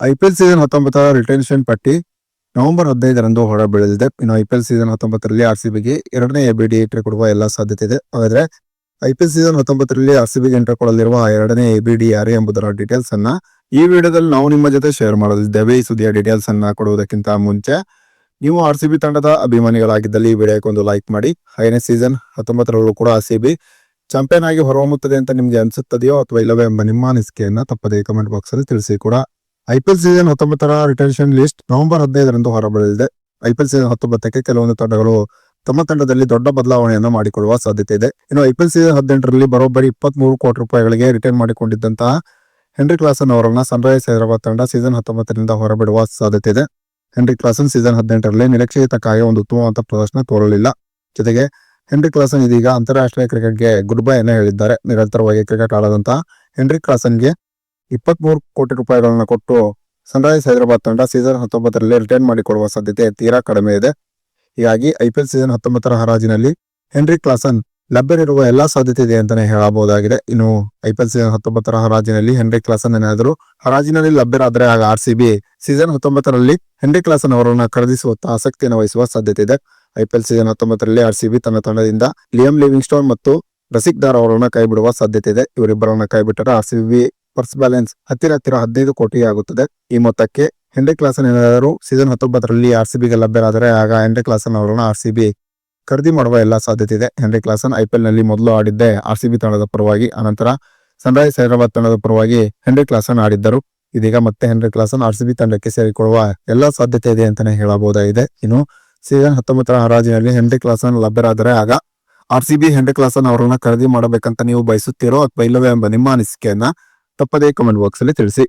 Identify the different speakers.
Speaker 1: IPL season ಹತ್ತೊಂಬತ್ತರ retention ಪಟ್ಟಿ November ಹದಿನೈದರಂದು ಹೊರಬೀಳಲಿದೆ ಇನ್ನು ಐ ಪಿ ಎಲ್ ಸೀಸನ್ ಹತ್ತೊಂಬತ್ತರಲ್ಲಿ ಆರ್ ಸಿ ಬಿಗೆ ಎರಡನೇ ಎ ಬಿ ಡಿ ಎಂಟ್ರಿ ಕೊಡುವ ಎಲ್ಲ ಸಾಧ್ಯತೆ ಇದೆ. ಹಾಗಾದ್ರೆ ಐಪಿಎಲ್ ಸೀಸನ್ ಹತ್ತೊಂಬತ್ತರಲ್ಲಿ ಆರ್ ಸಿ ಬಿಗೆ ಎಂಟ್ರಿ ಕೊಡಲಿರುವ ಎರಡನೇ ಎ ಬಿ ಡಿ ಯಾರು ಎಂಬುದರ ಡೀಟೇಲ್ಸ್ ಅನ್ನ ಈ ವಿಡಿಯೋದಲ್ಲಿ ನಾವು ನಿಮ್ಮ ಜೊತೆ ಶೇರ್ ಮಾಡಲಿದ್ದೇವೆ. ಈ ಸುದ್ದಿಯ ಡೀಟೇಲ್ಸ್ ಅನ್ನ ಕೊಡುವುದಕ್ಕಿಂತ ಮುಂಚೆ ನೀವು ಆರ್ ಸಿ ಬಿ ತಂಡದ ಅಭಿಮಾನಿಗಳಾಗಿದ್ದಲ್ಲಿ ಈ ವಿಡಿಯೋಕ್ಕೆ ಒಂದು ಲೈಕ್ ಮಾಡಿ. ಐನೇ ಸೀಸನ್ ಹತ್ತೊಂಬತ್ತರಲ್ಲೂ ಕೂಡ ಆರ್ ಸಿ ಬಿ ಚಾಂಪಿಯನ್ ಆಗಿ ಹೊರಹೊಮ್ಮುತ್ತದೆ ಅಂತ ನಿಮ್ಗೆ ಅನಿಸುತ್ತದೆಯೋ ಅಥವಾ ಇಲ್ಲವೇ ಎಂಬ ನಿಮ್ಮ ಅನಿಸಿಕೆಯನ್ನ ತಪ್ಪದೇ ಕಮೆಂಟ್ ಬಾಕ್ಸ್ ಅಲ್ಲಿ ತಿಳಿಸಿ ಕೂಡ ಐಪಿಎಲ್ ಸೀಸನ್ ಹತ್ತೊಂಬತ್ತರ ರಿಟೆನ್ಷನ್ ಲಿಸ್ಟ್ ನವೆಂಬರ್ ಹದಿನೈದರಂದು ಹೊರಬರಲಿದೆ. ಐಪಿಎಲ್ ಸೀಸನ್ ಹತ್ತೊಂಬತ್ತಕ್ಕೆ ಕೆಲವೊಂದು ತಂಡಗಳು ತಮ್ಮ ತಂಡದಲ್ಲಿ ದೊಡ್ಡ ಬದಲಾವಣೆಯನ್ನು ಮಾಡಿಕೊಳ್ಳುವ ಸಾಧ್ಯತೆ ಇದೆ. ಇನ್ನು ಐಪಿಎಲ್ ಸೀಸನ್ ಹದಿನೆಂಟರಲ್ಲಿ ಬರೋಬ್ಬರಿ ಇಪ್ಪತ್ಮೂರು ಕೋಟಿ ರೂಪಾಯಿಗಳಿಗೆ ರಿಟರ್ನ್ ಮಾಡಿಕೊಂಡಿದ್ದಂತಹ ಹೆನ್ರಿ ಕ್ಲಾಸನ್ ಅವರನ್ನು ಸನ್ರೈಸ್ ಹೈದರಾಬಾದ್ ತಂಡ ಸೀಸನ್ ಹತ್ತೊಂಬತ್ತರಿಂದ ಹೊರಬಿಡುವ ಸಾಧ್ಯತೆ ಇದೆ. ಹೆನ್ರಿ ಕ್ಲಾಸನ್ ಸೀಸನ್ ಹದಿನೆಂಟರಲ್ಲಿ ನಿರೀಕ್ಷಿತ ತಕ್ಕಾಗಿ ಒಂದು ಉತ್ತಮವಾದ ಪ್ರದರ್ಶನ ತೋರಲಿಲ್ಲ. ಜೊತೆಗೆ ಹೆನ್ರಿ ಕ್ಲಾಸನ್ ಇದೀಗ ಅಂತಾರಾಷ್ಟ್ರೀಯ ಕ್ರಿಕೆಟ್ಗೆ ಗುಡ್ ಬೈ ಅನ್ನ ಹೇಳಿದ್ದಾರೆ. ನಿರಂತರವಾಗಿ ಕ್ರಿಕೆಟ್ ಆಡದಂತಹ ಹೆನ್ರಿ ಕ್ಲಾಸನ್ಗೆ ಇಪ್ಪತ್ಮೂರು ಕೋಟಿ ರೂಪಾಯಿಗಳನ್ನು ಕೊಟ್ಟು ಸನ್ರೈಸ್ ಹೈದರಾಬಾದ್ ತಂಡ ಸೀಸನ್ ಹತ್ತೊಂಬತ್ತರಲ್ಲಿ ರಿಟರ್ನ್ ಮಾಡಿಕೊಡುವ ಸಾಧ್ಯತೆ ತೀರಾ ಕಡಿಮೆ ಇದೆ. ಹೀಗಾಗಿ ಐಪಿಎಲ್ ಸೀಸನ್ ಹತ್ತೊಂಬತ್ತರ ಹರಾಜಿನಲ್ಲಿ ಹೆನ್ರಿ ಕ್ಲಾಸನ್ ಲಭ್ಯವಿರುವ ಎಲ್ಲಾ ಸಾಧ್ಯತೆ ಇದೆ ಅಂತಾನೆ ಹೇಳಬಹುದಾಗಿದೆ. ಇನ್ನು ಐಪಿಎಲ್ ಸೀಸನ್ ಹತ್ತೊಂಬತ್ತರ ಹರಾಜಿನಲ್ಲಿ ಹೆನ್ರಿ ಕ್ಲಾಸನ್ ಏನಾದರೂ ಹರಾಜಿನಲ್ಲಿ ಲಭ್ಯರಾದರೆ ಆಗ ಆರ್ ಸಿ ಬಿ ಸೀಸನ್ ಹತ್ತೊಂಬತ್ತರಲ್ಲಿ ಹೆನ್ರಿ ಕ್ಲಾಸನ್ ಅವರನ್ನು ಖರೀದಿಸುವತ್ತ ಆಸಕ್ತಿಯನ್ನು ವಹಿಸುವ ಸಾಧ್ಯತೆ ಇದೆ. ಐಪಿಎಲ್ ಸೀಸನ್ ಹತ್ತೊಂಬತ್ತರಲ್ಲಿ ಆರ್ ಸಿ ಬಿ ತನ್ನ ತಂಡದಿಂದ ಲಿಯಂ ಲಿವಿಂಗ್ ಸ್ಟೋನ್ ಮತ್ತು ರಸಿಕ್ ದಾರ್ ಅವರನ್ನು ಕೈಬಿಡುವ ಸಾಧ್ಯತೆ ಇದೆ. ಇವರಿಬ್ಬರನ್ನ ಕೈಬಿಟ್ಟರೆ R C B purse balance ಹತ್ತಿರ ಹತ್ತಿರ ಹದಿನೈದು ಕೋಟಿ ಆಗುತ್ತದೆ. ಈ ಮೊತ್ತಕ್ಕೆ ಹೆಂಡ್ರಿ ಕ್ಲಾಸನ್ ಏನಾದರೂ ಸೀಸನ್ ಹತ್ತೊಂಬತ್ತರಲ್ಲಿ ಆರ್ ಸಿ ಬಿಗೆ ಲಭ್ಯರಾದರೆ ಆಗ ಹೆಂಡ್ರಿ ಕ್ಲಾಸನ್ ಅವರನ್ನು ಆರ್ ಸಿ ಬಿ ಖರೀದಿ ಮಾಡುವ ಎಲ್ಲಾ ಸಾಧ್ಯತೆ ಇದೆ. ಹೆನ್ರಿ ಕ್ಲಾಸನ್ ಐಪಿಎಲ್ನಲ್ಲಿ ಮೊದಲು ಆಡಿದ್ದೆ ಆರ್ ಸಿ ಬಿ ತಂಡದ ಪರವಾಗಿ, ಅನಂತರ ಸನ್ರೈಸ್ ಹೈದರಾಬಾದ್ ತಂಡದ ಪರವಾಗಿ ಹೆನ್ರಿ ಕ್ಲಾಸನ್ ಆಡಿದ್ದರು. ಇದೀಗ ಮತ್ತೆ ಹೆನ್ರಿ ಕ್ಲಾಸನ್ ಆರ್ ಸಿಬಿ ತಂಡಕ್ಕೆ ಸೇರಿಕೊಳ್ಳುವ ಎಲ್ಲಾ ಸಾಧ್ಯತೆ ಇದೆ ಅಂತಾನೆ ಹೇಳಬಹುದಾಗಿದೆ. ಇನ್ನು ಸೀಸನ್ ಹತ್ತೊಂಬತ್ತರ ಹರಾಜಿನಲ್ಲಿ ಹೆನ್ರಿ ಕ್ಲಾಸನ್ ಲಭ್ಯರಾದರೆ ಆಗ R C B Henry Klaasen ಅವರನ್ನ ಖರೀದಿ ಮಾಡಬೇಕಂತ ನೀವು ಬಯಸುತ್ತೀರೋ ಅಥವಾ ಇಲ್ಲವೇ ಎಂಬ ನಿಮ್ಮ ಅನಿಸಿಕೆಯನ್ನ ತಪ್ಪದೇ ಕಮೆಂಟ್ ಬಾಕ್ಸ್ ಅಲ್ಲಿ ತಿಳಿಸಿ.